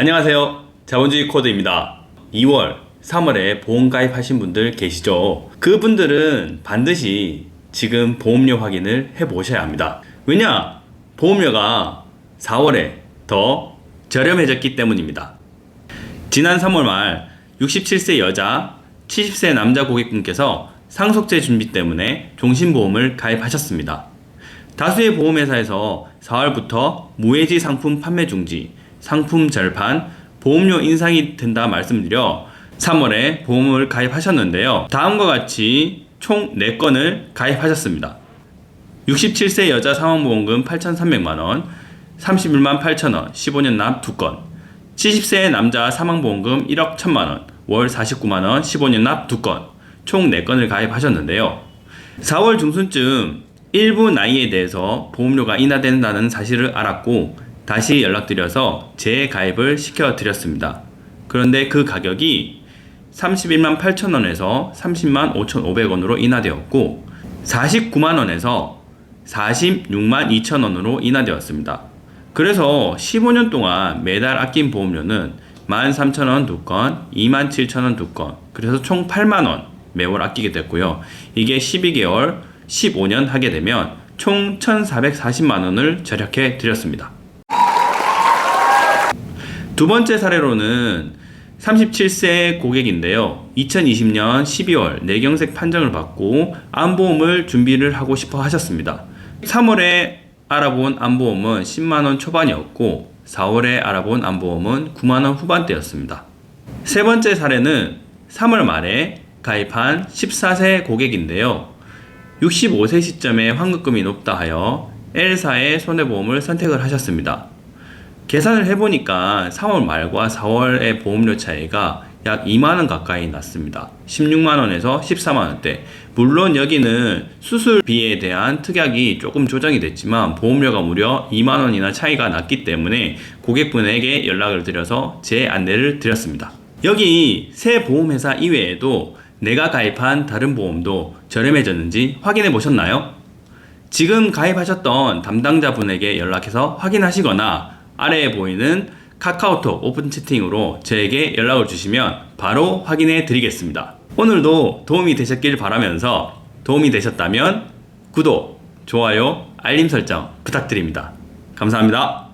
안녕하세요. 자본주의 코드입니다. 2월, 3월에 보험 가입하신 분들 계시죠? 그분들은 반드시 지금 보험료 확인을 해 보셔야 합니다. 왜냐? 보험료가 4월에 더 저렴해졌기 때문입니다. 지난 3월 말 67세 여자, 70세 남자 고객분께서 상속제 준비 때문에 종신보험을 가입하셨습니다. 다수의 보험회사에서 4월부터 무해지 상품 판매 중지, 상품 절판, 보험료 인상이 된다 말씀드려 3월에 보험을 가입하셨는데요. 다음과 같이 총 4건을 가입하셨습니다. 67세 여자 사망보험금 8,300만원, 31만 8천원, 15년 납 2건, 70세 남자 사망보험금 1억 1천만원, 월 49만원, 15년 납 2건, 총 4건을 가입하셨는데요. 4월 중순쯤 일부 나이에 대해서 보험료가 인하된다는 사실을 알았고 다시 연락드려서 재가입을 시켜드렸습니다. 그런데 그 가격이 31만 8천원에서 30만 5,500원으로 인하되었고 49만원에서 46만 2천원으로 인하되었습니다. 그래서 15년 동안 매달 아낀 보험료는 13,000원 두 건, 27,000원 두 건, 그래서 총 8만원 매월 아끼게 됐고요. 이게 12개월, 15년 하게 되면 총 1,440만원을 절약해 드렸습니다. 두 번째 사례로는 37세 고객인데요. 2020년 12월 뇌경색 판정을 받고 암보험을 준비를 하고 싶어 하셨습니다. 3월에 알아본 암보험은 10만원 초반이었고 4월에 알아본 암보험은 9만원 후반대였습니다. 세 번째 사례는 3월 말에 가입한 14세 고객인데요. 65세 시점에 환급금이 높다 하여 L사의 손해보험을 선택을 하셨습니다. 계산을 해보니까 3월 말과 4월의 보험료 차이가 약 2만원 가까이 났습니다. 16만원에서 14만원대. 물론 여기는 수술비에 대한 특약이 조금 조정이 됐지만 보험료가 무려 2만원이나 차이가 났기 때문에 고객분에게 연락을 드려서 제 안내를 드렸습니다. 여기 새 보험회사 이외에도 내가 가입한 다른 보험도 저렴해졌는지 확인해 보셨나요? 지금 가입하셨던 담당자분에게 연락해서 확인하시거나 아래에 보이는 카카오톡 오픈 채팅으로 저에게 연락을 주시면 바로 확인해 드리겠습니다. 오늘도 도움이 되셨길 바라면서 도움이 되셨다면 구독, 좋아요, 알림 설정 부탁드립니다. 감사합니다.